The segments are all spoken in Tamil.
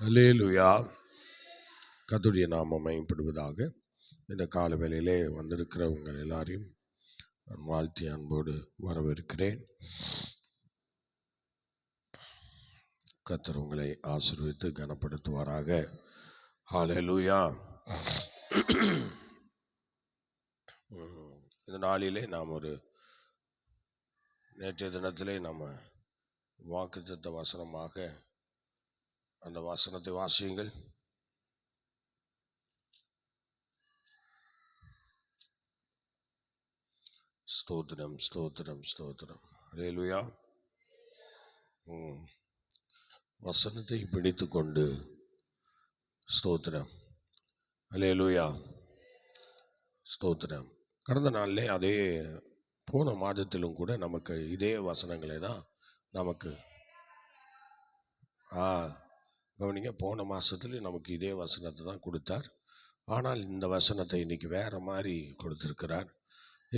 அலேலுயா கத்துடைய நாமம் மயப்படுவதாக இந்த கால வேலையிலே வந்திருக்கிறவங்க எல்லாரையும் நான் வாழ்த்தி அன்போடு வரவேற்கிறேன். கத்தர் உங்களை ஆசிர்வித்து கனப்படுத்துவாராக. ஹalleluya. இந்த நாளிலே நாம் ஒரு நேற்றைய தினத்திலே நம்ம வாக்குத்த வசனமாக அந்த வசனத்தை வாசியுங்கள். ஸ்தோத்திரம் ஸ்தோத்திரம் ஸ்தோத்திரம். ஹalleluya. வசனத்தை பிடித்து கொண்டு ஸ்தோத்திரம். அலேலுயா ஸ்தோத்திரம். கடந்த நாளிலே அதே போன மாதத்திலும் கூட நமக்கு இதே வசனங்களே தான் நமக்கு ஆ கவனிங்க போன மாதத்துலேயும் நமக்கு இதே வசனத்தை தான் கொடுத்தார். ஆனால் இந்த வசனத்தை இன்றைக்கி வேறு மாதிரி கொடுத்துருக்கிறார்.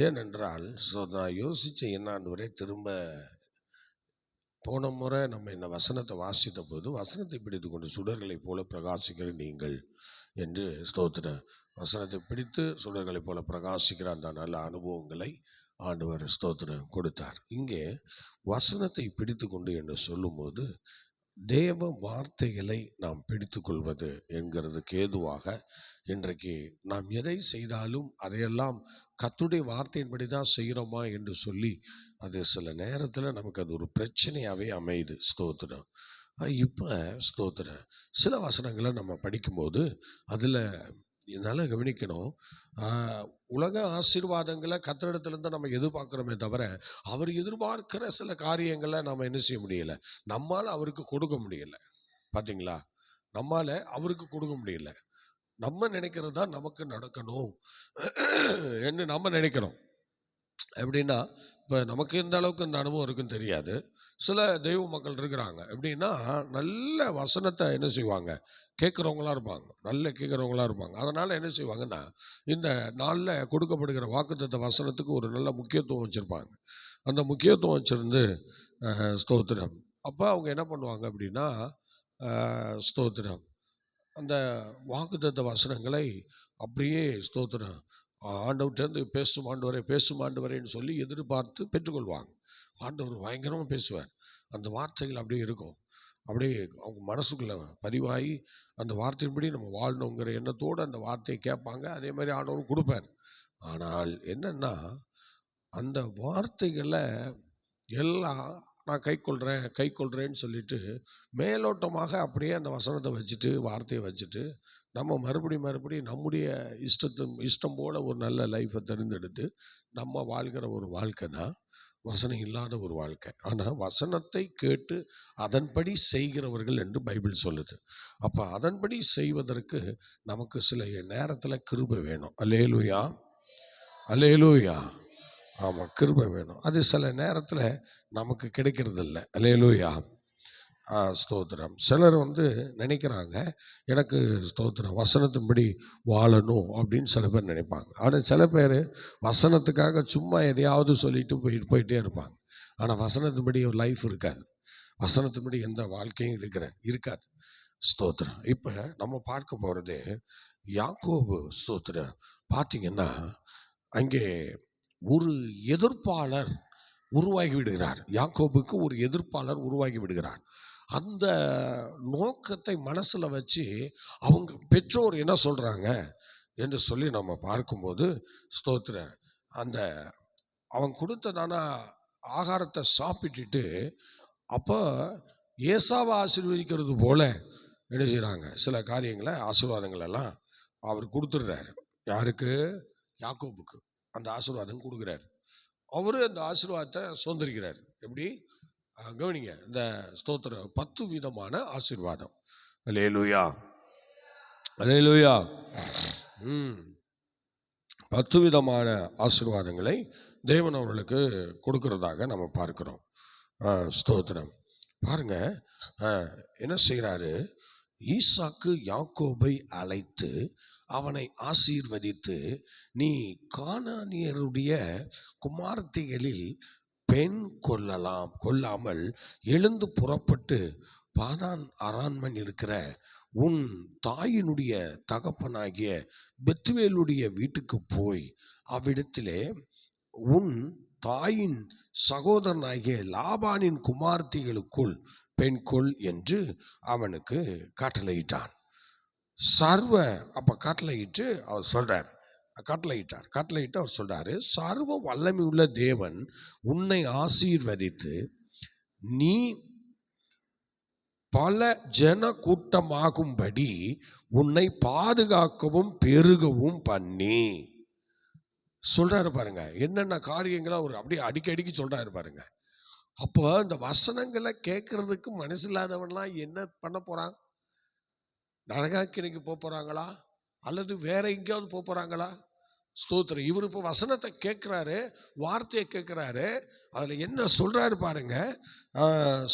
ஏனென்றால் ஸோ நான் யோசித்த என்னான்னு திரும்ப போன முறை நம்ம இந்த வசனத்தை வாசித்த போது வசனத்தை பிடித்து கொண்டு சுடர்களைப் போல பிரகாசிக்கிற நீங்கள் என்று ஸ்தோத்திர வசனத்தை பிடித்து சுடர்களைப் போல பிரகாசிக்கிற அந்த நல்ல அனுபவங்களை ஆண்டவர் ஸ்தோத்திரம் கொடுத்தார். இங்கே வசனத்தை பிடித்து கொண்டு என்று சொல்லும்போது தேவ வார்த்தைகளை நாம் பிடித்துக்கொள்வது என்கிறதுக்கு ஏதுவாக இன்றைக்கு நாம் எதை செய்தாலும் அதையெல்லாம் கத்துடைய வார்த்தையின்படி தான் செய்கிறோமா என்று சொல்லி அது சில நேரத்தில் நமக்கு அது ஒரு பிரச்சனையாகவே அமையுது. ஸ்தோத்திரம். இப்போ ஸ்தோத்திரம். சில வசனங்களை நம்ம படிக்கும்போது அதில் இதனால் கவனிக்கணும். உலக ஆசீர்வாதங்களை கத்திரிடத்துலேருந்து நம்ம எதிர்பார்க்குறோமே தவிர அவர் எதிர்பார்க்கிற சில காரியங்களை நம்ம என்ன செய்ய முடியல? நம்மால் அவருக்கு கொடுக்க முடியல. பார்த்தீங்களா நம்மால் அவருக்கு கொடுக்க முடியல. நம்ம நினைக்கிறது தான் நமக்கு நடக்கணும். என்று நம்ம நினைக்கிறோம். எப்படின்னா இப்போ நமக்கு இந்த அளவுக்கு இந்த அனுபவம் இருக்குன்னு தெரியாது. சில தெய்வ மக்கள் இருக்கிறாங்க. எப்படின்னா நல்ல வசனத்தை என்ன செய்வாங்க? கேட்குறவங்களா இருப்பாங்க. நல்ல கேட்குறவங்களா இருப்பாங்க. அதனால் என்ன செய்வாங்கன்னா இந்த நாளில் கொடுக்கப்படுகிற வாக்குத்த வசனத்துக்கு ஒரு நல்ல முக்கியத்துவம் வச்சுருப்பாங்க. அந்த முக்கியத்துவம் வச்சுருந்து ஸ்தோத்திரம். அப்போ அவங்க என்ன பண்ணுவாங்க அப்படின்னா ஸ்தோத்திரம். அந்த வாக்குத்தத்த வசனங்களை அப்படியே ஸ்தோத்திரம். ஆண்டவர்கிட்டருந்து பேசும் ஆண்டவரை பேசும் ஆண்டவரேன்னு சொல்லி எதிர்பார்த்து பெற்றுக்கொள்வாங்க. ஆண்டவர் பயங்கரமாக பேசுவார். அந்த வார்த்தைகள் அப்படியே இருக்கும். அப்படியே அவங்க மனசுக்குள்ள பதிவாகி அந்த வார்த்தையின்படி நம்ம வாழணுங்கிற எண்ணத்தோடு அந்த வார்த்தையை கேட்பாங்க. அதே மாதிரி ஆண்டவரும் கொடுப்பார். ஆனால் என்னென்னா அந்த வார்த்தைகளை எல்லாம் நான் கை கொள்கிறேன் கை கொள்கிறேன்னு சொல்லிட்டு மேலோட்டமாக அப்படியே அந்த வசனத்தை வச்சுட்டு வார்த்தையை வச்சுட்டு நம்ம மறுபடியும் மறுபடியும் நம்முடைய இஷ்டத்து இஷ்டம் போல் ஒரு நல்ல லைஃப்பை தேர்ந்தெடுத்து நம்ம வாழ்கிற ஒரு வாழ்க்கை தான் வசனம் இல்லாத ஒரு வாழ்க்கை. ஆனால் வசனத்தை கேட்டு அதன்படி செய்கிறவர்கள் என்று பைபிள் சொல்லுது. அப்போ அதன்படி செய்வதற்கு நமக்கு சில நேரத்தில் கிருபை வேணும். அலேலுயா அலேலுயா ஆமாம் கிருபை வேணும். அது சில நேரத்தில் நமக்கு கிடைக்கிறதில்ல. அலேலுயா ஸ்தோத்திரம். சிலர் வந்து நினைக்கிறாங்க எனக்கு ஸ்தோத்திரம் வசனத்தின்படி வாழணும் அப்படின்னு சில பேர் நினைப்பாங்க. ஆனால் சில பேர் வசனத்துக்காக சும்மா எதையாவது சொல்லிட்டு போயிட்டு போயிட்டே இருப்பாங்க. ஆனால் வசனத்தின்படி ஒரு லைஃப் இருக்காது. வசனத்தின்படி எந்த வாழ்க்கையும் இருக்கிற இருக்காது. ஸ்தோத்திரம். இப்போ நம்ம பார்க்க போகிறது யாக்கோபு ஸ்தோத்திரம். பார்த்தீங்கன்னா அங்கே ஒரு எதிர்ப்பாளர் உருவாகி விடுகிறார். யாக்கோபுக்கு ஒரு எதிர்ப்பாளர் உருவாகி விடுகிறார். அந்த நோக்கத்தை மனசில் வச்சு அவங்க பெற்றோர் என்ன சொல்கிறாங்க என்று சொல்லி நம்ம பார்க்கும்போது ஸ்தோத்திர அந்த அவன் கொடுத்ததான ஆகாரத்தை சாப்பிட்டுட்டு அப்போ ஏசாவை ஆசீர்வதிக்கிறது போல என்ன செய்கிறாங்க சில காரியங்களை ஆசீர்வாதங்கள் எல்லாம் அவர் கொடுத்துடுறாரு. யாருக்கு? யாக்கோபுக்கு. அந்த ஆசீர்வாதம் கொடுக்குறாரு. அவரு அந்த ஆசீர்வாதத்தை சுதந்திரிக்கிறார். எப்படி? கவனிங்க இந்த ஸ்தோத்திர பத்து விதமான ஆசீர்வாதம். அலேலுயா அலேலுயா ம். பத்து விதமான ஆசீர்வாதங்களை தேவன் அவர்களுக்கு கொடுக்கறதாக நம்ம பார்க்கிறோம். ஸ்தோத்திரம். பாருங்க என்ன செய்கிறாரு ஈசாக்கு யாக்கோபை அழைத்து அவனை ஆசீர்வதித்து நீ கானானியருடைய குமார்த்திகளில் பெண் கொல்லலாம் கொல்லாமல் எழுந்து புறப்பட்டு பாதான் அரான்மன் இருக்கிற உன் தாயினுடைய தகப்பனாகிய பெத்துவேலுடைய வீட்டுக்கு போய் அவ்விடத்திலே உன் தாயின் சகோதரனாகிய லாபானின் குமார்த்திகளுக்குள் பெண் கொள் என்று அவனுக்கு கட்டளையிட்டான் சர்வ அப்ப கட்டளையிட்டு அவர் சொல்றார் கட்டளையிட்டார் கட்டளையிட்டு அவர் சொல்றாரு சர்வ வல்லமை உள்ள தேவன் உன்னை ஆசீர்வதித்து நீ பல ஜன கூட்டமாகும்படி உன்னை பாதுகாக்கவும் பெருகவும் பண்ணி. சொல்றாரு பாருங்க என்னென்ன காரியங்களை அவர் அப்படியே அடிக்கடிக்கு சொல்றாரு பாருங்க. அப்போ இந்த வசனங்களை கேட்கறதுக்கு மனசு இல்லாதவன்லாம் என்ன பண்ண போறான் நரகாக்கினைக்கு போக போறாங்களா? அல்லது வேற எங்கேயாவது போக போறாங்களா? ஸ்தோத்திரம். இவர் இப்போ வசனத்தை கேட்குறாரு வார்த்தையை கேட்குறாரு. அதில் என்ன சொல்கிறாரு பாருங்க.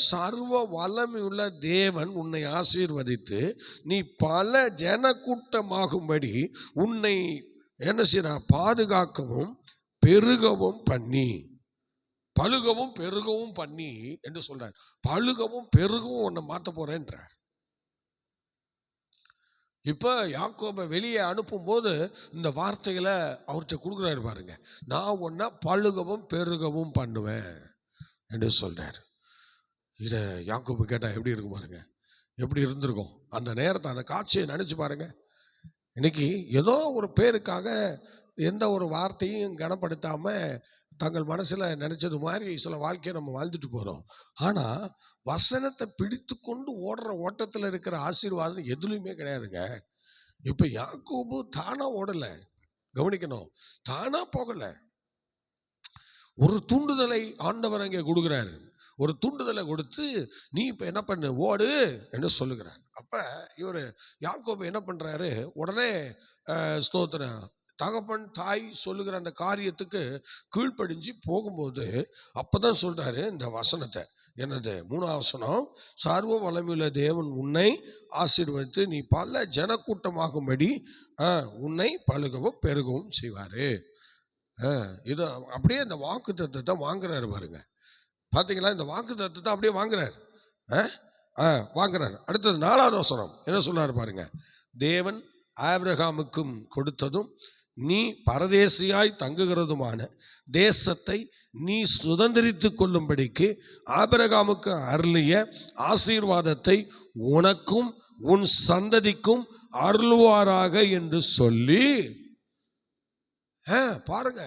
சர்வ வல்லமையுள்ள தேவன் உன்னை ஆசீர்வதித்து நீ பல ஜனக்கூட்டமாகும்படி உன்னை என்ன செய்யறா பாதுகாக்கவும் பெருகவும் பண்ணி பழுகவும் பெருகவும் பண்ணி என்று சொல்கிறார் பழுகவும் பெருகவும் உன்னை மாற்ற போகிறேன்றார் இப்போ யாக்கோபை வெளியே அனுப்பும்போது இந்த வார்த்தைகளை அவர்கிட்ட கொடுக்குறாரு பாருங்க. நான் ஒன்றா பழுகவும் பெருகவும் பண்ணுவேன் என்று சொல்கிறார் இதை யாக்கோபு கேட்டால் எப்படி இருக்கும் பாருங்க? எப்படி இருந்திருக்கும்? அந்த நேரத்தை அந்த காட்சியை நினச்சி பாருங்க. இன்னைக்கு ஏதோ ஒரு பேருக்காக எந்த ஒரு வார்த்தையும் கனப்படுத்தாமல் தங்கள் மனசில் நினைச்சது மாதிரி சில வாழ்க்கையை நம்ம வாழ்ந்துட்டு போகிறோம் ஆனால் வசனத்தை பிடித்து கொண்டு ஓடுற ஓட்டத்தில் இருக்கிற ஆசீர்வாதம் எதுலையுமே கிடையாதுங்க. இப்போ யாக்கோபு தானாக ஓடலை. கவனிக்கணும். தானாக போகலை. ஒரு தூண்டுதலை ஆண்டவர் அங்கே கொடுக்குறாரு. ஒரு தூண்டுதலை கொடுத்து நீ இப்போ என்ன பண்ணு? ஓடு! என்று சொல்லுகிறார். அப்போ இவர் யாக்கோபு என்ன பண்ணுறாரு உடனே ஸ்தோத்திரம். தகப்பன் தாய் சொல்லுகிற அந்த காரியத்துக்கு கீழ்ப்படிஞ்சு போகும்போது அப்பதான் சொல்றாரு இந்த வசனத்தை. என்னது? மூணாவசனம் சர்வ வளமையுள்ள தேவன் உன்னை ஆசீர்வதித்து நீ பல ஜனக்கூட்டமாகும்படி ஆ, உன்னை பழுகவும் பெருகவும் செய்வாரு. ஆ, இது அப்படியே இந்த வாக்கு தத்துவத்தை வாங்குறாரு பாருங்க. பாத்தீங்களா? இந்த வாக்கு தத்துவத்தை அப்படியே வாங்குறாரு. ஆ? ஆ, வாங்குறாரு. அடுத்தது நாலாவது வசனம். என்ன சொல்றாரு பாருங்க? தேவன் ஆப்ரஹாமுக்கும் கொடுத்ததும் நீ பரதேசியாய் தங்குகிறதுமான தேசத்தை நீ சுதந்திரித்து கொள்ளும்படிக்கு ஆபிரகாமுக்கு அருளிய ஆசீர்வாதத்தை உனக்கும் உன் சந்ததிக்கும் அருள்வாராக என்று சொல்லி. பாருங்க.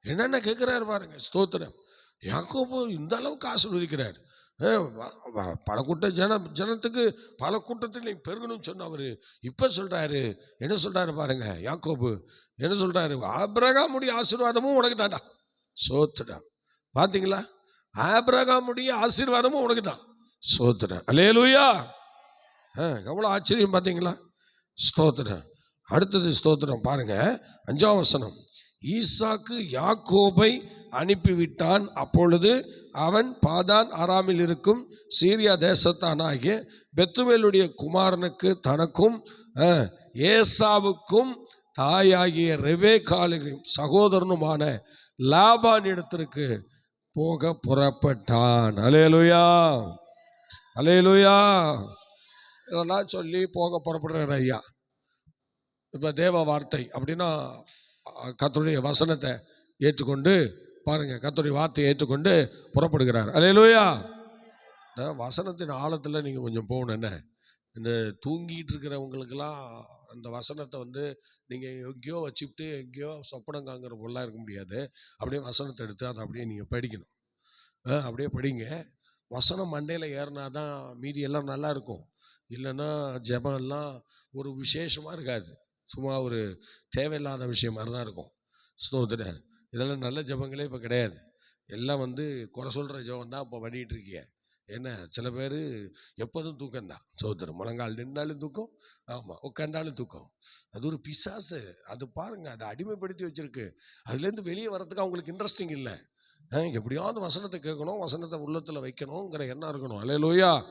என்னென்ன கேட்கிறாரு பாருங்க ஸ்தோத்திரம். யாக்கோபு இந்த அளவுக்கு ஆசீர்வதிக்கிறார். ஆ, பல கூட்ட ஜன ஜனத்துக்கு பல கூட்டத்தில் நீ பெருகணும்னு சொன்ன அவர். இப்ப சொல்றாரு என்ன சொல்றாரு பாருங்க யாக்கோபு? என்ன சொல்றாரு? ஆபிரகாமுடைய ஆசீர்வாதமும் உனக்கு தான்டா. சோத்துடம் பாத்தீங்களா? ஆபிரகாமுடைய ஆசீர்வாதமும் உனக்கு தான். சோத்துறேன் ஆ எவ்வளோ ஆச்சரியம் பார்த்தீங்களா ஸ்தோத்திரம். அடுத்தது ஸ்தோத்திரம். பாருங்க அஞ்சாம் வசனம். ஈசாக்கு யாக்கோபை அனுப்பிவிட்டான். அப்பொழுது அவன் பாதான் ஆராமில் இருக்கும் சீரியா தேசத்தானாகிய பெத்துவேலுடைய குமாரனுக்கு தனக்கும் ஏசாவுக்கும் தாயாகிய ரெபேக்காலின் சகோதரனுமான லாபான் இடத்திற்கு போக புறப்பட்டான். அலையலுயா அலையலுயா இதெல்லாம் சொல்லி போக புறப்படுறார் ஐயா. இப்போ தேவ வார்த்தை அப்படின்னா கத்தருடைய வசனத்தை ஏற்றுக்கொண்டு பாருங்க கத்தருடைய வார்த்தையை ஏற்றுக்கொண்டு புறப்படுகிறார். அலையலுயா வசனத்தின் ஆழத்தில் நீங்கள் கொஞ்சம் போகணும் என்ன? இந்த தூங்கிட்டு இருக்கிறவங்களுக்கெல்லாம் அந்த வசனத்தை வந்து நீங்கள் எங்கேயோ வச்சுக்கிட்டு எங்கேயோ சொப்பனங்காங்கிற பொருளாக இருக்க முடியாது. அப்படியே வசனத்தை எடுத்து அதை அப்படியே நீங்கள் படிக்கணும். ஆ, அப்படியே படிங்க. வசனம் மண்டையில் ஏறினா தான் மீதி எல்லாம் நல்லா இருக்கும். இல்லைன்னா ஜெபம் எல்லாம் ஒரு விசேஷமாக இருக்காது. சும்மா ஒரு தேவையில்லாத விஷயம் மாதிரி தான் இருக்கும். ஸ்தோத்திர. இதெல்லாம் நல்ல ஜெபங்களே இப்போ கிடையாது. எல்லாம் வந்து குறை சொல்கிற ஜெபம் தான் இப்போ பண்ணிகிட்டு இருக்கீங்க. என்ன? சில பேர் எப்போதும் தூக்கம் தான். சோத்திரம் முழங்கால் நின்னாலும் தூக்கம். ஆமாம் உட்காந்தாலும் தூக்கம். அது ஒரு பிசாசு. அது பாருங்கள் அதை அடிமைப்படுத்தி வச்சிருக்கு. அதுலேருந்து வெளியே வரதுக்கு அவங்களுக்கு இன்ட்ரெஸ்டிங் இல்லை. எப்படியாவது வசனத்தை கேட்கணும் வசனத்தை உள்ளத்தில் வைக்கணுங்கிற எண்ணம் இருக்கணும். அல்லையா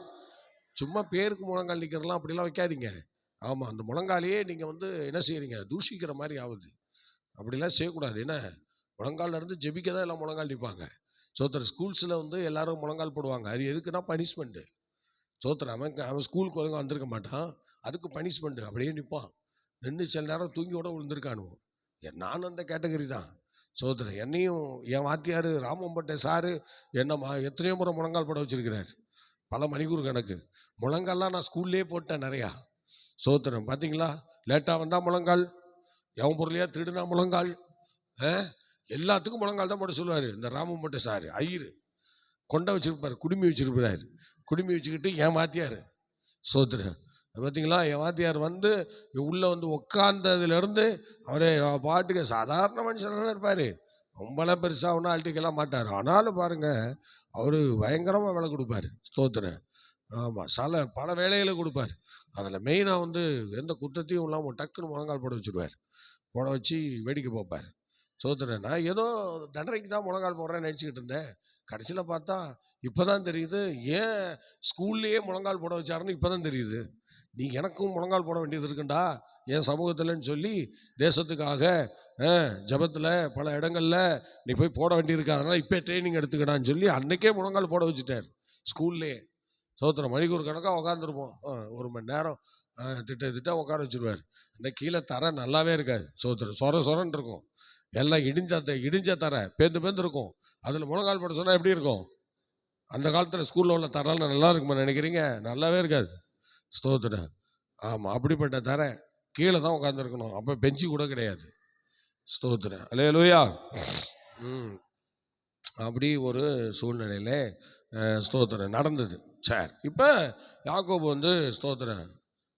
சும்மா பேருக்கு முழங்கால் நிற்கிறலாம் அப்படிலாம் வைக்காதீங்க. ஆமாம் அந்த முழங்காலையே நீங்கள் வந்து என்ன செய்கிறீங்க தூஷிக்கிற மாதிரி ஆகுது. அப்படிலாம் செய்யக்கூடாது. என்ன? முழங்கால்ல இருந்து ஜெபிக்க தான் எல்லாம் முழங்கால் நிற்பாங்க சோத்திர ஸ்கூல்ஸில் வந்து எல்லாரும் முழங்கால் போடுவாங்க. அது எதுக்குன்னா பனிஷ்மெண்ட்டு சோத்திர அவன் அவன் ஸ்கூலுக்கு ஒழுங்காக வந்திருக்க மாட்டான். அதுக்கு பனிஷ்மெண்ட்டு அப்படியே நிற்பான் நின்று சில நேரம் தூங்கி கூட விழுந்திருக்கானுவோம் நானும் அந்த கேட்டகரி தான். சோதரன் என்னையும் என் வாத்தியார் ராமம்பட்டை சாரு என்னம்மா எத்தனையோ முறை முழங்கால் போட வச்சிருக்கிறார். பல மணிக்கூர் கணக்கு முழங்கால்லாம் நான் ஸ்கூல்லேயே போட்டேன் நிறையா. சோத்திரம் பார்த்தீங்களா லேட்டாக வந்தால் முழங்கால். எவன் பொருளையா திருடுனா முழங்கால். ஆ? எல்லாத்துக்கும் முழங்கால் தான் போட சொல்லுவார். இந்த ராமம்பட்டை சார் ஐயரு. கொண்டை வச்சிருப்பார் குடுமி வச்சுருப்பார் குடுமி வச்சுக்கிட்டு என் வாத்தியார் சோத்துரு பார்த்தீங்களா என் வாத்தியார் வந்து உள்ளே வந்து உட்காந்ததுலேருந்து அவரே பாட்டுக்கு சாதாரண மனுஷனாக தான் இருப்பார். ரொம்பலாம் பெருசாக ஒன்றும் அழட்டிக்கலாம் மாட்டார். ஆனாலும் பாருங்கள் அவர் பயங்கரமாக விலை கொடுப்பாரு ஸ்தோத்திரம் ஆமாம் சில பல வேலைகளை கொடுப்பார். அதில் மெயினாக வந்து எந்த குற்றத்தையும் இல்லாமல் டக்குன்னு முழங்கால் போட வச்சுருவார். போட வச்சு வேடிக்கை பார்ப்பார். சோத்திரம் நான் ஏதோ தண்டனைக்கு தான் முழங்கால் போடுறேன்னு நினச்சிக்கிட்டு இருந்தேன். கடைசியில் பார்த்தா இப்போ தான் தெரியுது. ஏன் ஸ்கூல்லையே முழங்கால் போட வச்சாருன்னு இப்போ தான் தெரியுது. நீ எனக்கும் முழங்கால் போட வேண்டியது இருக்குண்டா. என் சமூகத்தில்னு சொல்லி தேசத்துக்காக ஜபத்தில் பல இடங்களில் நீ போய் போட வேண்டியிருக்கு. அதனால் இப்போ ட்ரைனிங் எடுத்துக்கடான்னு சொல்லி அன்றைக்கே முழங்கால் போட வச்சுட்டார் ஸ்கூல்லே. சோத்திரம் மணிக்கூர் கணக்காக உட்காந்துருப்போம் ஒரு மணி நேரம் ஆ, திட்ட திட்ட உட்கார வச்சுருவார். இந்த கீழே தர நல்லாவே இருக்காது. சோத்திரம் சொர சொரன்னு இருக்கும் எல்லாம் இடிஞ்ச இடிஞ்ச தர பேந்து பேந்து இருக்கும். அதில் முழங்கால் போட சொன்னால் எப்படி இருக்கும்? அந்த காலத்தில் ஸ்கூலில் உள்ள தரெல்லாம் நல்லா இருக்குமா நினைக்கிறீங்க? நல்லாவே இருக்காது. ஸ்தோத்திர ஆமாம் அப்படிப்பட்ட தர கீழே தான் உட்காந்துருக்கணும் அப்போ பெஞ்சு கூட கிடையாது. ஸ்தோத்திர அல்லே லூயா ம். அப்படி ஒரு சூழ்நிலையில் ஸ்தோத்திரம் நடந்தது. சார் இப்போ யாக்கோபு வந்து ஸ்தோத்திரம்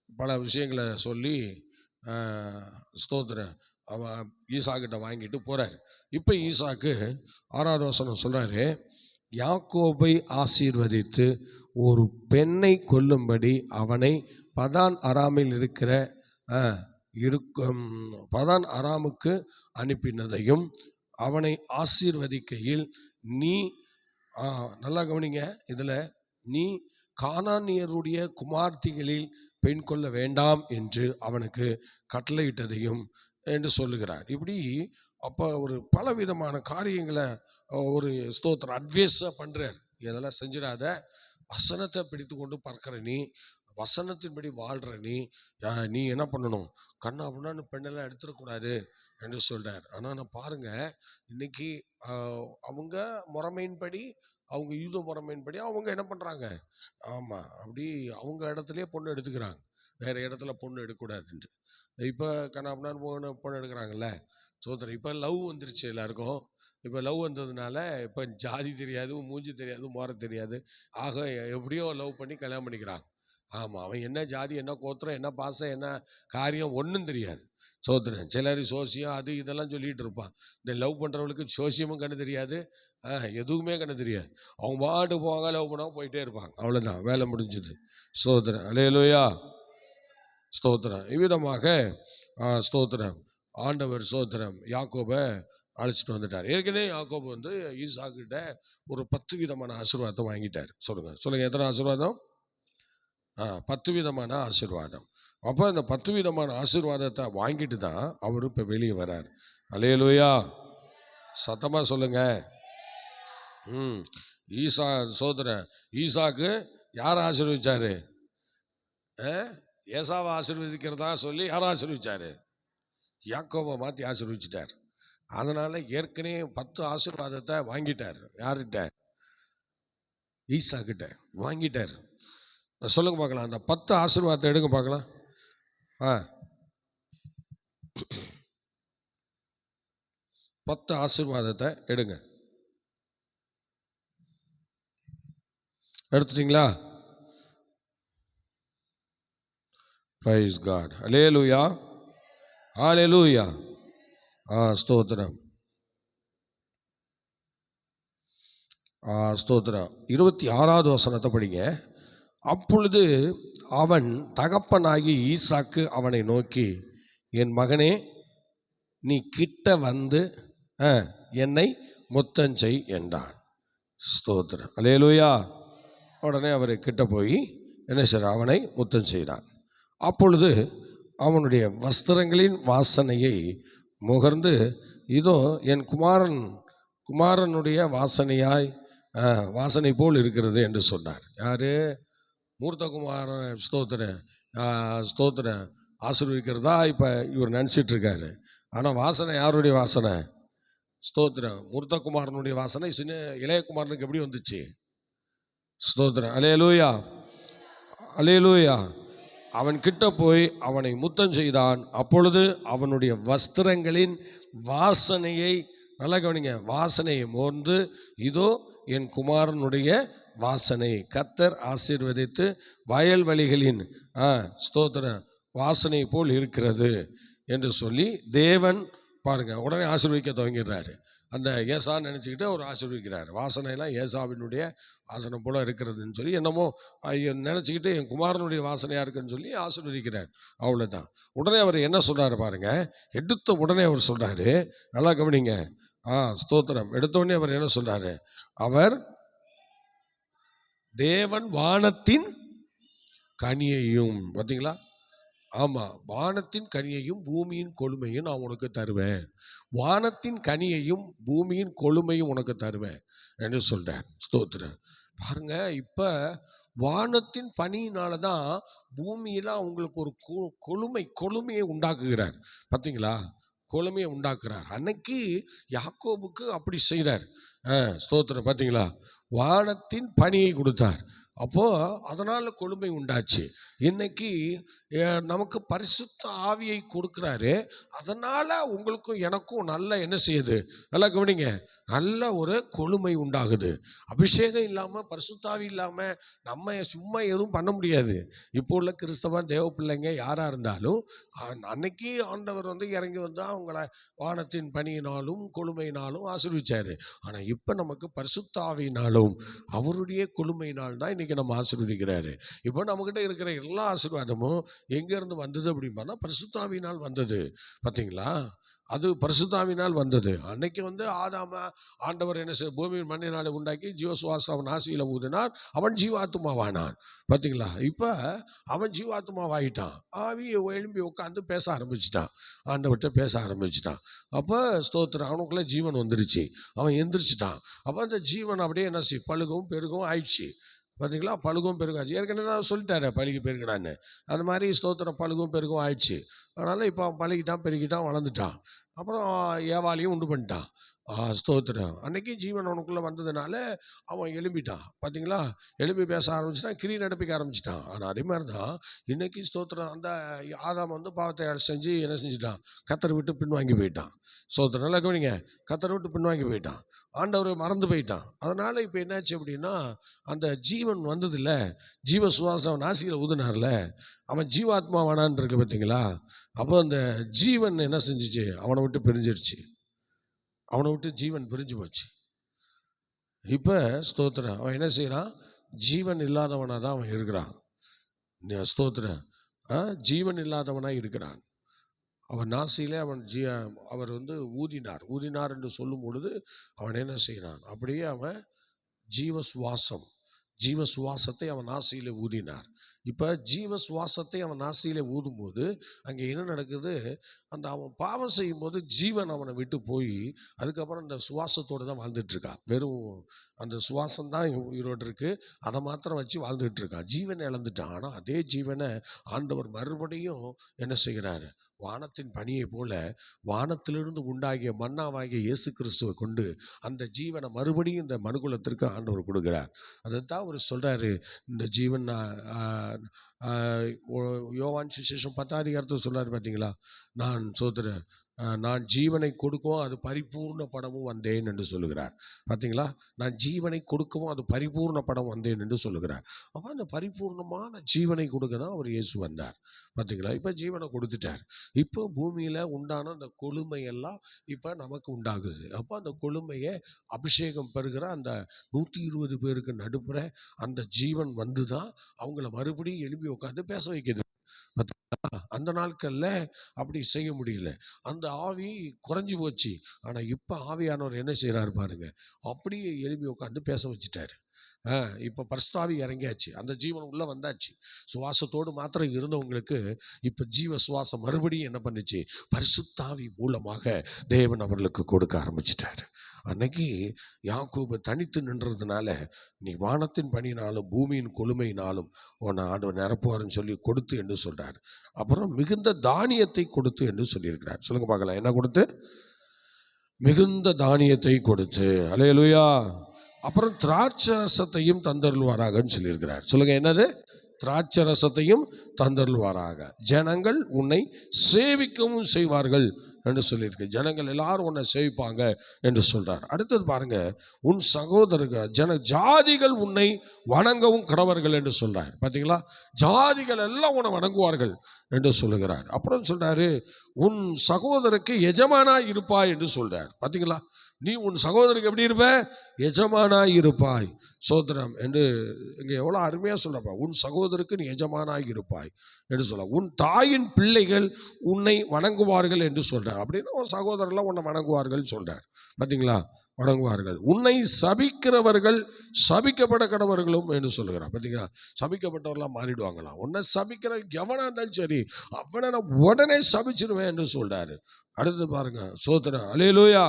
பல விஷயங்களை சொல்லி ஸ்தோத்திரம் அவன் ஈசாக்கிட்ட வாங்கிட்டு போகிறார் இப்போ ஈசாக்கு ஆறாவது வசனம் சொல்கிறாரு யாக்கோபை ஆசீர்வதித்து ஒரு பெண்ணை கொல்லும்படி அவனை பதான் அராமில் இருக்கிற இருக்கும் பதான் அராமுக்கு அனுப்பினதையும் அவனை ஆசீர்வதிக்கையில் நீ நல்லா கவனிங்க இதில் நீ கானானியருடைய குமார்த்திகளில் பெண் கொள்ள வேண்டாம் என்று அவனுக்கு கட்டளையிட்டதையும் என்று சொல்லுகிறார். இப்படி அப்போ ஒரு பலவிதமான காரியங்களை ஒரு ஸ்தோத்திரம் அட்வைஸாக பண்ணுறார் இதெல்லாம் செஞ்சிடாத. வசனத்தை பிடித்து கொண்டு பறக்கிற நீ வசனத்தின்படி வாழ்கிற நீ நீ என்ன பண்ணணும்? கண்ணா அப்படின்னா பெண்ணெல்லாம் எடுத்துடக்கூடாது என்று சொல்கிறார் ஆனால் நான் பாருங்கள் இன்னைக்கு அவங்க முறைமையின்படி அவங்க யூத முறைமையின்படி அவங்க என்ன பண்ணுறாங்க ஆமாம் அப்படி அவங்க இடத்துலையே பொண்ணு எடுத்துக்கிறாங்க. வேறு இடத்துல பொண்ணு எடுக்கக்கூடாதுன்ட்டு. இப்போ கண்ணாபுனான்னு போகணும் போன எடுக்கிறாங்கல்ல. சோதரர் இப்போ லவ் வந்துருச்சு எல்லாருக்கும். இப்போ லவ் வந்ததுனால இப்போ ஜாதி தெரியாது மூஞ்சி தெரியாது மோர தெரியாது. ஆக எப்படியோ லவ் பண்ணி கல்யாணம் பண்ணிக்கிறாங்க ஆமாம் அவன் என்ன ஜாதி என்ன கோத்திரம் என்ன பாசம் என்ன காரியம் ஒன்றும் தெரியாது. சோதரன் சிலர் சோசியம் அது இதெல்லாம் சொல்லிட்டு இருப்பான். இந்த லவ் பண்ணுறவங்களுக்கு சோசியமும் கண்ணு தெரியாது. ஆ, எதுவுமே கண்ணு தெரியாது. அவங்க பாட்டு போவாங்க லவ் பண்ணாம போயிட்டே இருப்பாங்க அவ்வளோதான் வேலை முடிஞ்சது. ஸ்தோத்திரம் அலையலோயா. ஸ்தோத்திரம். இவ்விதமாக ஆ, ஸ்தோத்திரம். ஆண்டவர் ஸ்தோத்திரம். யாக்கோபை அழைச்சிட்டு வந்துட்டார். ஏற்கனவே யாக்கோபு வந்து ஈசாக்கிட்ட ஒரு பத்து விதமான ஆசீர்வாதத்தை வாங்கிட்டார். சொல்லுங்க. சொல்லுங்க. எத்தனை ஆசீர்வாதம்? ஆ பத்து விதமான ஆசீர்வாதம். அப்போ இந்த பத்து விதமான ஆசீர்வாதத்தை வாங்கிட்டு தான் அவர் இப்போ வெளியே வரார். அலையலூயா சத்தமாக சொல்லுங்க. ம். ஈசா சோதர ஈசாக்கு யார் ஆசீர்வதிச்சாரு? ஆ? ஏசாவை ஆசீர்வதிக்கிறதா சொல்லி யார் ஆசீர்வதிச்சாரு? யாக்கோவை மாற்றி ஆசீர்வதிச்சிட்டார். அதனால ஏற்கனவே பத்து ஆசீர்வாதத்தை வாங்கிட்டார். யார்கிட்ட? ஈசா கிட்ட வாங்கிட்டார் சொல்லுங்க பார்க்கலாம். அந்த பத்து ஆசீர்வாதத்தை எடுங்க பார்க்கலாம். ஆ. பத்து ஆசீர்வாதத்தை எடுங்க. எடுத்துட்டீங்களா? பிரைஸ் காட் அலேலூயா ஹalleluya ஆ ஸ்தோத்திரம் ஆ ஸ்தோத்திரம் இருபத்தி ஆறாவது வசனத்தை படிங்க அப்பொழுது அவன் தகப்பனாகி ஈசாக்கு அவனை நோக்கி என் மகனே நீ கிட்ட வந்து ஆ, என்னை முத்தஞ்செய் என்றான் ஸ்தோத்திரம் அலேலூயா உடனே அவர் கிட்ட போய் என்ன செய்ய அவனை முத்தம் செய்தான் அப்பொழுது அவனுடைய வஸ்திரங்களின் வாசனையை முகர்ந்து இதோ என் குமாரன் குமாரனுடைய வாசனையாய் வாசனை போல் இருக்கிறது என்று சொன்னார். யாரு? மூர்த்தகுமாரன் ஸ்தோத்திரம் ஆஹ், ஆசிர்விக்கிறதா ஆசீர்வதிக்கிறதா? இப்போ இவர் நினச்சிட்டு இருக்காரு ஆனால் வாசனை யாருடைய வாசனை? ஸ்தோத்திரம் மூர்த்தகுமாரனுடைய வாசனை சின்ன இளையகுமாரனுக்கு எப்படி வந்துச்சு? ஸ்தோத்திரம் அலேலூயா அலேலூயா அவன் கிட்ட போய் அவனை முத்தம் செய்தான். அப்பொழுது அவனுடைய வஸ்திரங்களின் வாசனையை நல்லா கவனிங்க வாசனையை மோர்ந்து இதோ என் குமாரனுடைய வாசனை. கத்தர் ஆசீர்வதித்து வயல்வெளிகளின் ஆ ஸ்தோத்திரம் வாசனை போல் இருக்கிறது என்று சொல்லி தேவன் பாருங்க உடனே ஆசீர்வதிக்க துவங்கிடுறாரு அந்த ஏசா நினச்சிக்கிட்டு அவர் ஆசீர்வதிக்கிறார். வாசனையெல்லாம் ஏசாவினுடைய வாசனை போல இருக்கிறதுன்னு சொல்லி என்னமோ ஐயோ நினச்சிக்கிட்டு என் குமாரனுடைய வாசனையாக இருக்குன்னு சொல்லி ஆசீர்வதிக்கிறார். அவ்வளோதான் உடனே அவர் என்ன சொல்கிறார் பாருங்க எடுத்த உடனே அவர் சொல்றாரு நல்லா கவனிங்க. ஆ ஸ்தோத்திரம். எடுத்த உடனே அவர் என்ன சொல்றாரு? அவர் தேவன் வானத்தின் கனியையும் பார்த்தீங்களா ஆமா. வானத்தின் கனியையும் பூமியின் கொழுமையும் நான் உனக்கு தருவேன். வானத்தின் கனியையும் பூமியின் கொழுமையும் உனக்கு தருவேன் என்று சொல்கிறேன் ஸ்தோத்திரம். பாருங்க இப்ப வானத்தின் பனியினால தான் பூமியில அவங்களுக்கு ஒரு கொ- கொழுமை கொழுமையை உண்டாக்குகிறார். பார்த்தீங்களா கொழுமையை உண்டாக்குறார். அன்னைக்கு யாக்கோபுக்கு அப்படி செய்தார். ஆ, ஸ்தோத்திரம். பார்த்தீங்களா வானத்தின் பனியை கொடுத்தார். அப்போ அதனால கொடுமை உண்டாச்சு. இன்னைக்கு நமக்கு பரிசுத்த ஆவியை கொடுக்குறாரு. அதனால உங்களுக்கும் எனக்கும் நல்ல என்ன செய்யுது? நல்லா கவனிங்க. நல்ல ஒரு கொழுமை உண்டாகுது. அபிஷேகம் இல்லாம பரிசுத்தாவி இல்லாம நம்ம சும்மா எதுவும் பண்ண முடியாது. இப்போ உள்ள கிறிஸ்தவ தேவ பிள்ளைங்க யாரா இருந்தாலும் அன்னைக்கு ஆண்டவர் வந்து இறங்கி வந்து அவங்கள வானத்தின் பணியினாலும் கொழுமையினாலும் ஆசீர்விச்சாரு. ஆனா இப்ப நமக்கு பரிசுத்தாவினாலும் அவருடைய கொழுமையினால் தான் இன்னைக்கு நம்ம ஆசீர்வதிக்கிறாரு. இப்போ நம்மகிட்ட இருக்கிற எல்லா ஆசீர்வாதமும் எங்கேருந்து வந்தது அப்படின்னா பரிசுத்தாவினால் வந்தது. பார்த்தீங்களா? அது பரிசுத்தாவினால் வந்தது. அன்னைக்கு வந்து ஆதாம ஆண்டவர் என்ன செய்ய பூமியின் மண்ணினாலே உண்டாக்கி ஜீவசுவாசம் அவன் ஆசையில் ஊதினார். அவன் ஜீவாத்மாவானான். பார்த்தீங்களா? இப்போ அவன் ஜீவாத்மாவாயிட்டான். ஆவி எழும்பி உட்காந்து பேச ஆரம்பிச்சிட்டான். ஆண்டவர்கிட்ட பேச ஆரம்பிச்சிட்டான். அப்போ ஸ்தோத்திரம் அவனுக்குள்ளே ஜீவன் வந்துருச்சு. அவன் எந்திரிச்சிட்டான். அப்போ அந்த ஜீவன் அப்படியே என்ன செய்யும் பழுகவும் பெருகவும் ஆயிடுச்சு. பார்த்தீங்களா பழுகும் பெருகும் ஆச்சு. ஏற்கனவே நான் சொல்லிட்டாரு பழுகி பெருகினான்னு. அந்த மாதிரி ஸ்தோத்திரம் பழுகும் பெருகும் ஆயிடுச்சு. அதனால் இப்போ அவன் பழகிட்டான் பெருகிட்டான் வளர்ந்துட்டான். அப்புறம் ஏவாலையும் உண்டு பண்ணிட்டான். ஸ்தோத்திரம். அன்னைக்கு ஜீவன் அவனுக்குள்ளே வந்ததுனால அவன் எழும்பிட்டான். பார்த்தீங்களா எழுப்பி பேச ஆரம்பிச்சிட்டான் கிரி நடப்பிக்க ஆரம்பிச்சிட்டான். ஆனால் அதே மாதிரி தான் இன்றைக்கி ஸ்தோத்திரம். அந்த ஆதாம் வந்து பாவத்தை செஞ்சு என்ன செஞ்சுட்டான்? கத்தரை விட்டு பின்வாங்கி போயிட்டான். ஸ்தோத்திரம். நல்லா கவனிங்க. கத்தரை விட்டு பின்வாங்கி போயிட்டான். ஆண்டவர் மறந்து போயிட்டான். அதனால் இப்போ என்னாச்சு அப்படின்னா அந்த ஜீவன் வந்ததில்ல. ஜீவ சுவாசம் நாசியில் ஊதுனார்ல. அவன் ஜீவாத்மாவானான் இருக்கு பார்த்தீங்களா அப்போ அந்த ஜீவன் என்ன செஞ்சிச்சு? அவனை விட்டு பிரிஞ்சிடுச்சு அவனை விட்டு ஜீவன் பிரிஞ்சு போச்சு. இப்போ ஸ்தோத்திரம். அவன் என்ன செய்கிறான் ஜீவன் இல்லாதவனாக தான் அவன் இருக்கிறான். இந்த ஸ்தோத்திரம். ஜீவன் இல்லாதவனாக இருக்கிறான். அவன் நாசியிலே அவன் ஜீ அவர் வந்து ஊதினார். ஊதினார் என்று சொல்லும் பொழுது அவன் என்ன செய்கிறான் அப்படியே அவன் ஜீவ சுவாசம் ஜீவ சுவாசத்தை அவன் ஆசையில் ஊதினார். இப்போ ஜீவ சுவாசத்தை அவன் நாசியிலே ஊதும்போது அங்கே என்ன நடக்குது? அந்த அவன் பாவம் செய்யும்போது ஜீவன் அவனை விட்டு போய் அதுக்கப்புறம் அந்த சுவாசத்தோடு தான் வாழ்ந்துட்டு இருக்கான் வெறும் அந்த சுவாசம் தான் உயிரோடு இருக்குது அதை மாத்திரம் வச்சு வாழ்ந்துட்டுருக்கான். ஜீவனை இழந்துட்டான். ஆனால் அதே ஜீவனை ஆண்டவர் மறுபடியும் என்ன செய்கிறாரு? வானத்தின் பணியை போல வானத்திலிருந்து உண்டாகிய மன்னாவாகிய இயேசு கிறிஸ்துவை கொண்டு அந்த ஜீவனை மறுபடியும் இந்த மனுகுலத்திற்கு ஆண்டவர் கொடுக்கிறார். அதைத்தான் அவர் சொல்றாரு. இந்த ஜீவன் ஓ- யோவான் சுசேஷம் பத்தாதிகாரத்தை சொல்றாரு பார்த்தீங்களா நான் சோதர நான் ஜீவனை கொடுக்கவும் அது பரிபூர்ண படமும் வந்தேன் என்று சொல்லுகிறார். பார்த்தீங்களா நான் ஜீவனை கொடுக்கவும் அது பரிபூர்ண படம் வந்தேன் என்று சொல்லுகிறார். அப்போ அந்த பரிபூர்ணமான ஜீவனை கொடுக்க தான் அவர் இயேசு வந்தார். பார்த்தீங்களா இப்போ ஜீவனை கொடுத்துட்டார். இப்போ பூமியில் உண்டான அந்த கொழுமையெல்லாம் இப்போ நமக்கு உண்டாகுது. அப்போ அந்த கொழுமையை அபிஷேகம் பெறுகிற அந்த நூற்றி இருபது பேருக்கு நடுப்புற அந்த ஜீவன் வந்து தான் அவங்கள மறுபடியும் எழுப்பி உட்காந்து பேச வைக்குது. பார்த்தீங்களா? அந்த நாட்களில் அப்படி செய்ய முடியல. அந்த ஆவி குறைஞ்சி போச்சு. ஆனால் இப்போ ஆவியானவர் என்ன செய்கிறாரு பாருங்க. அப்படியே எழுப்பி உட்காந்து பேச வச்சுட்டாரு. இப்போ பரிசுத்தாவி இறங்கியாச்சு. அந்த ஜீவன் உள்ளே வந்தாச்சு. சுவாசத்தோடு மாத்திரம் இருந்தவங்களுக்கு இப்போ ஜீவ சுவாசம் மறுபடியும் என்ன பண்ணுச்சு? பரிசுத்தாவி மூலமாக தேவன் அவர்களுக்கு கொடுக்க ஆரம்பிச்சிட்டாரு. அன்னைக்கு யாக்கோபு தனித்து நின்றதுனால நீ வானத்தின் பணினாலும் பூமியின் கொழுமையினாலும் உன்னை ஆண்டு நிரப்புவாருன்னு சொல்லி கொடுத்து என்று சொல்கிறார் அப்புறம் மிகுந்த தானியத்தை கொடுத்து என்று சொல்லியிருக்கிறார். சொல்லுங்கள் பார்க்கலாம். என்ன கொடுத்து? மிகுந்த தானியத்தை கொடுத்து. அலையலுயா! அப்புறம் திராட்சை ரசத்தையும் தந்தருள்வாராகன்னு சொல்லியிருக்கிறார். சொல்லுங்க என்னது? திராட்சை ரசத்தையும் தந்தருள்வாராக. ஜனங்கள் உன்னை சேவிக்கவும் செய்வார்கள் என்று சொல்லியிருக்கு. ஜனங்கள் எல்லாரும் உன்னை சேவிப்பாங்க என்று சொல்றார். அடுத்தது பாருங்க உன் சகோதரர்கள் ஜன ஜாதிகள் உன்னை வணங்கவும் கடவர்கள் என்று சொல்றார். பார்த்தீங்களா ஜாதிகள் எல்லாம் உன்னை வணங்குவார்கள் என்று சொல்லுகிறார். அப்புறம் சொல்றாரு உன் சகோதரருக்கு எஜமானா இருப்பாய் என்று சொல்றார். பார்த்தீங்களா நீ உன் சகோதரருக்கு எப்படி இருப்ப? எஜமானாய் இருப்பாய். சோதரம் என்று இங்கே எவ்வளோ அருமையாக சொல்லப்பா உன் சகோதரருக்கு நீ எஜமானாய் இருப்பாய் என்று சொல்ல உன் தாயின் பிள்ளைகள் உன்னை வணங்குவார்கள் என்று சொல்கிறார் அப்படின்னா உன் சகோதரர்லாம் உன்னை வணங்குவார்கள் சொல்கிறார் பார்த்தீங்களா வணங்குவார்கள். உன்னை சபிக்கிறவர்கள் சபிக்கப்பட கடவர்களும் என்று சொல்லுகிறார். பார்த்தீங்களா சபிக்கப்பட்டவர்களாம் மாறிடுவாங்களாம் உன்னை சபிக்கிற எவனாக இருந்தாலும் சரி அவனை நான் உடனே சபிச்சிருவேன் என்று சொல்கிறாரு அடுத்து பாருங்க. அலையோ லூயா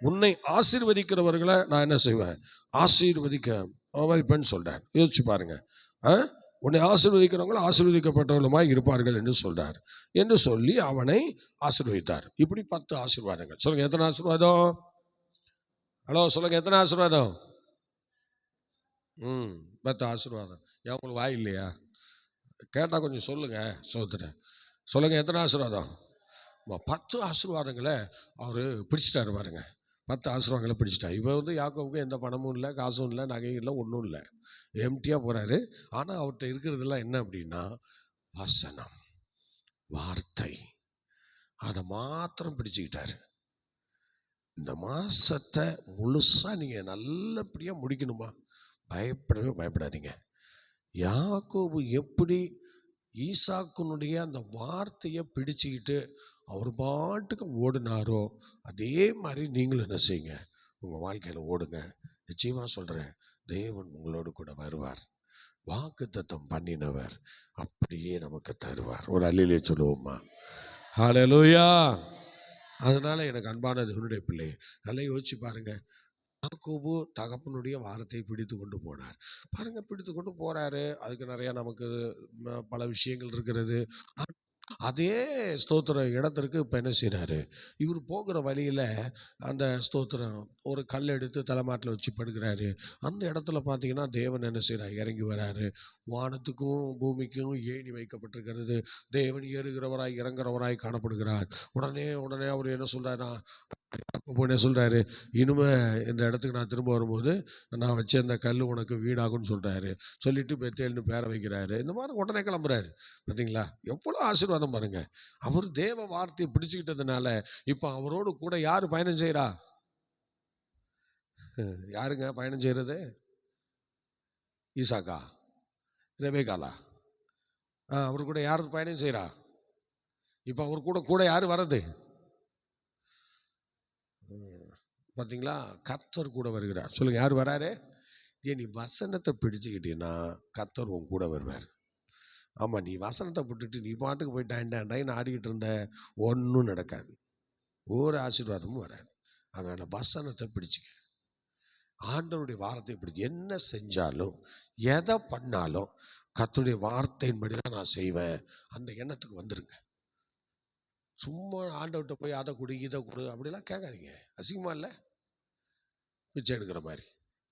உன்னை ஆசீர்வதிக்கிறவர்களை நான் என்ன செய்வேன்? ஆசீர்வதிக்க வைப்பேன்னு சொல்றார். யோசிச்சு பாருங்க. ஆ? உன்னை ஆசீர்வதிக்கிறவங்க ஆசீர்வதிக்கப்பட்டவர்களுமாய் இருப்பார்கள் என்று சொல்றார். என்று சொல்லி அவனை ஆசீர்வதித்தார். இப்படி பத்து ஆசீர்வாதங்கள். சொல்லுங்க எத்தனை ஆசீர்வாதம்? ஹலோ சொல்லுங்க எத்தனை ஆசீர்வாதம்? ம் பத்து ஆசீர்வாதம். ஏன் உங்களுக்கு வாய் இல்லையா? கேட்டால் கொஞ்சம் சொல்லுங்க சோதரன் சொல்லுங்க எத்தனை ஆசீர்வாதம்? பத்து ஆசீர்வாதங்களை அவர் பிடிச்சிட்டாரு பாருங்க. பத்து ஆசிரமங்களை பிடிச்சிட்டான் இப்போ வந்து யாக்கோவுக்கு எந்த பணமும் இல்லை காசும் இல்லை நகையும் இல்லை ஒன்றும் இல்லை. எம்டியாக போகிறாரு ஆனால் அவர்கிட்ட இருக்கிறதெல்லாம் என்ன அப்படின்னா வசனம் வார்த்தை. அதை மாத்திரம் பிடிச்சிக்கிட்டாரு. இந்த மாதத்தை முழுசாக நீங்கள் நல்லபடியாக முடிக்கணுமா? பயப்படவே பயப்படாதீங்க. யாக்கோபு எப்படி ஈசாக்குனுடைய அந்த வார்த்தையை பிடிச்சிக்கிட்டு அவர் பாட்டுக்கு ஓடினாரோ அதே மாதிரி நீங்களும் என்ன செய்யுங்க? உங்கள் வாழ்க்கையில் ஓடுங்க. நிச்சயமாக சொல்கிறேன் தேவன் உங்களோடு கூட வருவார். வாக்கு தத்தம் பண்ணினவர் அப்படியே நமக்கு தருவார். ஒரு அல்லிலே சொல்லுவோமா? ஹalleluya. அதனால் எனக்கு அன்பான தேவனுடைய பிள்ளை நல்லா யோசிச்சு பாருங்கள் யாக்கோபு தகப்பனுடைய வாரத்தை பிடித்து கொண்டு போனார். பாருங்கள் பிடித்து கொண்டு போகிறாரு அதுக்கு நிறையா நமக்கு பல விஷயங்கள் இருக்கிறது. அதே ஸ்தோத்திர இடத்திற்கு இப்போ என்ன செய்கிறாரு இவர் போகிற வழியில் அந்த ஸ்தோத்திரம் ஒரு கல் எடுத்து தலைமாட்டில் வச்சு படுக்கிறாரு. அந்த இடத்துல பார்த்தீங்கன்னா தேவன் என்ன செய்கிறார் இறங்கி வராரு. வானத்துக்கும் பூமிக்கும் ஏணி வைக்கப்பட்டிருக்கிறது. தேவன் ஏறுகிறவராய் இறங்குறவராய் காணப்படுகிறார். உடனே உடனே அவர் என்ன சொல்கிறாரா யாக்கோபு சொல்கிறாரு இனிமே இந்த இடத்துக்கு நான் திரும்ப வரும்போது நான் வச்ச அந்த கல் உனக்கு வீடாகும்னு சொல்கிறாரு சொல்லிட்டு பெத்தேல்னு பேரை வைக்கிறாரு. இந்த மாதிரி உடனே கிளம்புறாரு. பார்த்தீங்களா எவ்வளோ ஆசீர்வாதம் பாருங்கள் அவர் தேவ வார்த்தையை பிடிச்சிக்கிட்டதுனால இப்போ அவரோடு கூட யார் பயணம் செய்கிறா யாருங்க பயணம் செய்கிறது ஈசாக்கா ரெபேகாலா ஆ அவர் கூட யார் பயணம் செய்கிறா இப்போ அவர் கூட கூட யார் வர்றது ம், பார்த்தீங்களா கத்தர் கூட வருகிறார். சொல்லுங்க யார் வராரு? ஏன் நீ வசனத்தை பிடிச்சுக்கிட்டீன்னா கத்தர் உன் கூட வருவார். ஆமாம் நீ வசனத்தை விட்டுட்டு நீ பாட்டுக்கு போய் டான் டான் டான்னு ஆடிக்கிட்டு இருந்த ஒன்றும் நடக்காது. ஒரு ஆசீர்வாதமும் வராது. அதனால் வசனத்தை பிடிச்சிக்க. ஆண்டவருடைய வார்த்தையை பிடிச்சி என்ன செஞ்சாலும் எதை பண்ணாலும் கத்தருடைய வார்த்தையின்படி தான் நான் செய்வேன். அந்த எண்ணத்துக்கு வந்துருங்க. சும்மா ஆண்டவர்கிட்ட போய் அதை கொடு இதை கொடு அப்படிலாம் கேட்காதீங்க. அசிங்கமா இல்லை? பிச்சை எடுக்கிற மாதிரி.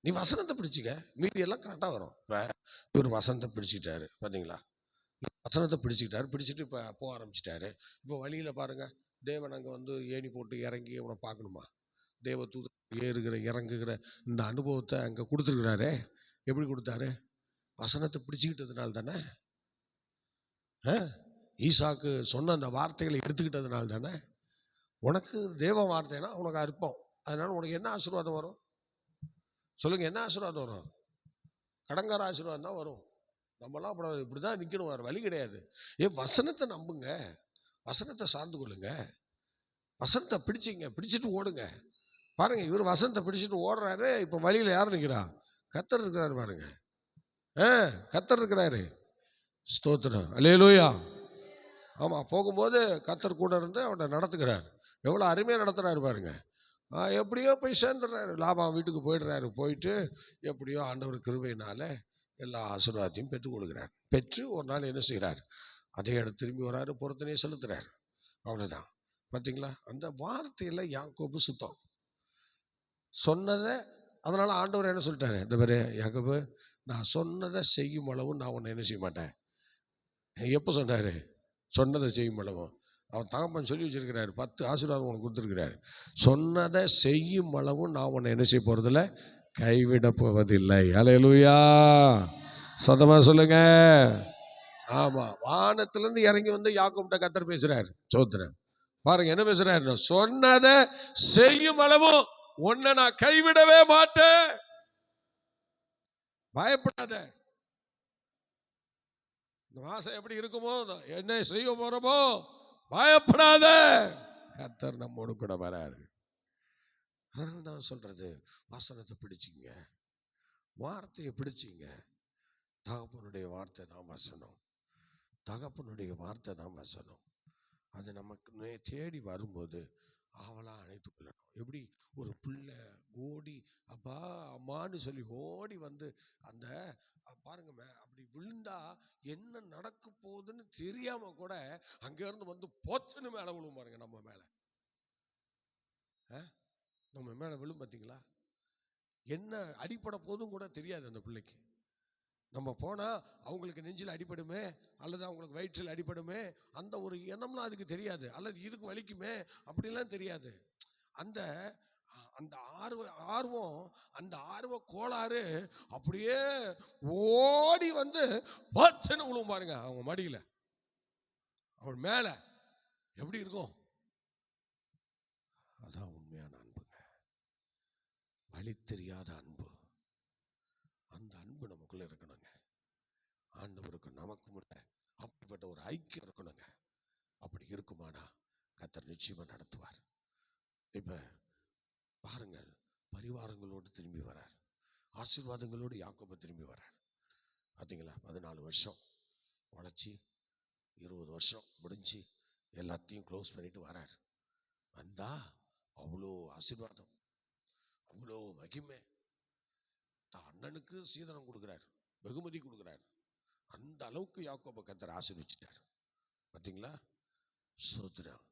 நீ வசனத்தை பிடிச்சிக்க. மீதி எல்லாம் கரெக்டாக வரும். இப்போ இவர் வசனத்தை பிடிச்சிக்கிட்டாரு. பார்த்தீங்களா வசனத்தை பிடிச்சிக்கிட்டாரு. பிடிச்சிட்டு இப்போ போக ஆரம்பிச்சிட்டாரு. இப்போ வழியில் பாருங்கள் தேவன் அங்கே வந்து ஏணி போட்டு இறங்கி அவனை பார்க்கணுமா? தேவ தூத ஏறுகிற இறங்குகிற இந்த அனுபவத்தை அங்கே கொடுத்துருக்குறாரே. எப்படி கொடுத்தாரு? வசனத்தை பிடிச்சிக்கிட்டதுனால தானே? ஆ? ஈசாக்கு சொன்ன அந்த வார்த்தைகளை எடுத்துக்கிட்டதுனால தானே? உனக்கு தேவ வார்த்தைனா உனக்கு அற்பம். அதனால உனக்கு என்ன ஆசீர்வாதம் வரும்? சொல்லுங்க என்ன ஆசீர்வாதம் வரும்? கடங்கார ஆசீர்வாதம் தான் வரும். நம்மளாம் அப்புறம் இப்படி தான் நிற்கணும் வேறு வழி கிடையாது. ஏ வசனத்தை நம்புங்க. வசனத்தை சார்ந்து கொள்ளுங்க. வசனத்தை பிடிச்சிங்க பிடிச்சிட்டு ஓடுங்க. பாருங்க இவர் வசனத்தை பிடிச்சிட்டு ஓடுறாரு இப்போ வழியில் யார் நிற்கிறா கத்தர் இருக்கிறாரு பாருங்க. ஆ கத்தர் இருக்கிறாரு. ஸ்தோத்திரம். அல்லேலூயா ஆமாம் போகும்போது கத்தர் கூட இருந்து அவனை நடத்துக்கிறார் எவ்வளோ அருமையாக நடத்துகிறாரு பாருங்கள் எப்படியோ போய் சேர்ந்துடுறாரு. லாபம் வீட்டுக்கு போயிடுறாரு. போயிட்டு எப்படியோ ஆண்டவர் கிருபையினால எல்லா ஆசீர்வாதத்தையும் பெற்றுக் கொடுக்குறார். பெற்று ஒரு நாள் என்ன செய்கிறார்? அதே இடத்து திரும்பி வராரு பொறுத்தனே செலுத்துறார். அவ்வளோதான் பார்த்தீங்களா அந்த வார்த்தையில் யாக்கோபு சுத்தம். சொன்னதை அதனால் ஆண்டவர் என்ன சொல்லிட்டாரு? இந்த மாதிரி யாக்கோபு நான் சொன்னதை செய்யும் அளவு நான் உன்னை என்ன செய்ய மாட்டேன். எப்போ சொன்னார்? சொன்னதை செய்யும் அளவும் அவன் தகப்பன் சொல்லி வச்சிருக்கிறாரு. பத்து ஆசீர்வாதம் உனக்கு கொடுத்துருக்கிறாரு. சொன்னதை செய்யும் அளவும் நான் உன்னை என்ன செய்ய போகிறதில்ல கைவிட போவதில்லை அலையலூயா சதமா சொல்லுங்க. ஆமாம் வானத்திலேருந்து இறங்கி வந்து யாக்கோப்ட கத்தர் பேசுகிறாரு சோத்திரன் பாருங்க என்ன பேசுறாரு சொன்னதை செய்யும் அளவும் உன்னை நான் கைவிடவே மாட்டேன். பயப்படாத. இந்த மாசம் எப்படி இருக்குமோ என்ன செய்ய போகிறோமோ பயப்படாத. கத்தர் நம்மோடு கூட வராரு. அதனால தான் சொல்றது வசனத்தை பிடிச்சிங்க வார்த்தையை பிடிச்சிங்க தகப்பனுடைய வார்த்தை தான் வசனம். தகப்பனுடைய வார்த்தை தான் வசனம். அது நமக்கு தேடி வரும்போது ஆவலா அழைத்து கொள்ளணும். எப்படி? ஒரு பிள்ளை ஓடி அப்பா அம்மான்னு சொல்லி ஓடி வந்து அந்த பாருங்க மே- அப்படி விழுந்தா என்ன நடக்க போகுதுன்னு தெரியாம கூட அங்கேருந்து வந்து போச்சுன்னு மேல விழுவும் பாருங்க நம்ம மேல. ஆ? நம்ம மேல விழும் பார்த்தீங்களா? என்ன அடிப்பட போதும் கூட தெரியாது அந்த பிள்ளைக்கு. நம்ம போனால் அவங்களுக்கு நெஞ்சில் அடிபடுமே அல்லது அவங்களுக்கு வயிற்றில் அடிபடுமே அந்த ஒரு எண்ணம்லாம் அதுக்கு தெரியாது. அல்லது இதுக்கு வலிக்குமே அப்படிலாம் தெரியாது. அந்த அந்த ஆர்வ ஆர்வம் அந்த ஆர்வ கோளாறு அப்படியே ஓடி வந்து பச்சனை விழுவும் பாருங்க அவங்க மடியில். அவன் மேல எப்படி இருக்கும்? அதான் உண்மையான அன்புங்க. வழி தெரியாத அன்பு. அந்த அன்பு நமக்குள்ள இருக்கணும். ஆண்டவருக்கு நமக்கு இல்லை அப்படிப்பட்ட ஒரு ஐக்கியம் இருக்கணுங்க. அப்படி இருக்குமானா கத்தர் நிச்சயமாக நடத்துவார். இப்போ பாருங்கள் பரிவாரங்களோடு திரும்பி வரார். ஆசீர்வாதங்களோடு யாக்கோப திரும்பி வரார். பார்த்தீங்களா பதினாலு வருஷம் உழைச்சி இருபது வருஷம் முடிஞ்சு எல்லாத்தையும் க்ளோஸ் பண்ணிட்டு வரார். வந்தா அவ்வளோ ஆசீர்வாதம் அவ்வளோ மகிமை. தான் அண்ணனுக்கு சீதனம் கொடுக்குறார் வெகுமதி கொடுக்குறார். அந்த அளவுக்கு யாக்கோப கத்தர் ஆசீர்வச்சிட்டார். பார்த்தீங்களா சோத்ரம்.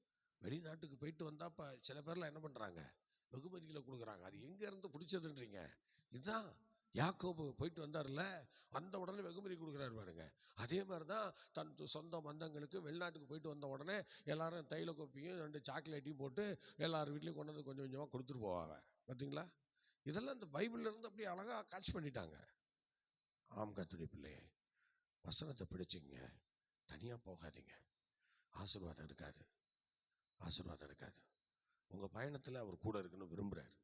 வெளிநாட்டுக்கு போயிட்டு வந்தால் இப்போ சில பேர்லாம் என்ன பண்ணுறாங்க வெகுமதிகளை கொடுக்குறாங்க. அது எங்கேருந்து பிடிச்சதுன்றீங்க? இதுதான். யாக்கோபு போயிட்டு வந்தார்ல வந்த உடனே வெகுமதி கொடுக்குறாரு பாருங்க. அதே மாதிரி தான் தன் சொந்த மந்தங்களுக்கு வெளிநாட்டுக்கு போயிட்டு வந்த உடனே எல்லாரும் தைல கோப்பியும் ரெண்டு சாக்லேட்டையும் போட்டு எல்லார் வீட்லேயும் கொண்டு வந்து கொஞ்சம் கொஞ்சமாக கொடுத்துட்டு போவாங்க. பார்த்தீங்களா இதெல்லாம் இந்த பைபிள்லேருந்து அப்படியே அழகா காட்சி பண்ணிட்டாங்க. ஆம் கத்துடைய பிள்ளையே. வசனத்தை பிடிச்சிங்க. தனியாக போகாதீங்க. ஆசீர்வாதம் இருக்காது. ஆசீர்வாதம் இருக்காது. உங்கள் பயணத்தில் அவர் கூட இருக்குன்னு விரும்புகிறார்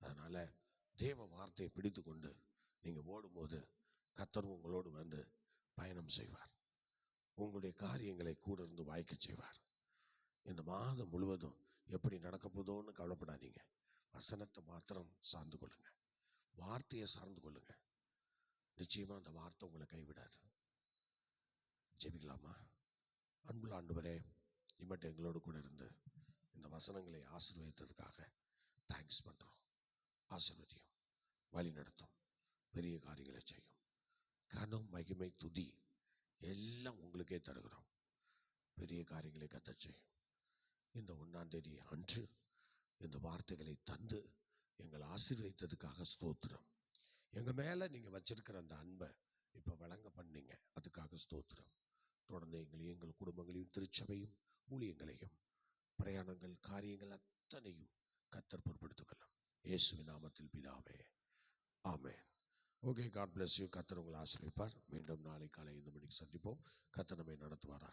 அதனால் தேவ வார்த்தையை பிடித்து கொண்டு நீங்கள் ஓடும்போது கத்தர் உங்களோடு வந்து பயணம் செய்வார். உங்களுடைய காரியங்களை கூட இருந்து வாய்க்க செய்வார். இந்த மாதம் முழுவதும் எப்படி நடக்க போதோன்னு கவலைப்படாதீங்க. வசனத்தை மாத்திரம் சார்ந்து கொள்ளுங்கள் வார்த்தையை சார்ந்து கொள்ளுங்க. நிச்சயமாக அந்த வார்த்தை உங்களை கைவிடாது. ஜெபிக்கலாமா? அன்புள்ள ஆண்டவரே இம்மட்டு எங்களோடு கூட இருந்து இந்த வசனங்களை ஆசீர்வதித்ததுக்காக தேங்க்ஸ் பண்ணுறோம் ஆசீர்வதியும் வழி நடத்தும் பெரிய காரியங்களை செய்யும். கனம் மகிமை துதி எல்லாம் உங்களுக்கே தருகிறோம். பெரிய காரியங்களை கத்த செய்யும். இந்த ஒன்றாந்தேதி அன்று இந்த வார்த்தைகளை தந்து எங்களை ஆசீர்வதித்ததுக்காக ஸ்தோத்திரம். எங்கள் மேலே நீங்கள் வச்சிருக்கிற அந்த அன்பை இப்போ வழங்க பண்ணீங்க. அதுக்காக ஸ்தோத்திரம். தொடர்ந்து எங்களையும் எங்கள் குடும்பங்களையும் திருச்சபையும் ஊழியங்களையும் பிரயாணங்கள் காரியங்கள் அத்தனையும் கத்தர் பொறுப்படுத்திக்கலாம் இயேசுவின் நாமத்தில் பிதாவே. ஆமேன். ஓகே காட் பிளஸ் யூ கத்தர் உங்களை ஆசிரியப்பார் மீண்டும் நாளை காலை ஐந்து மணிக்கு சந்திப்போம். கத்தனமே நடத்துவாராக.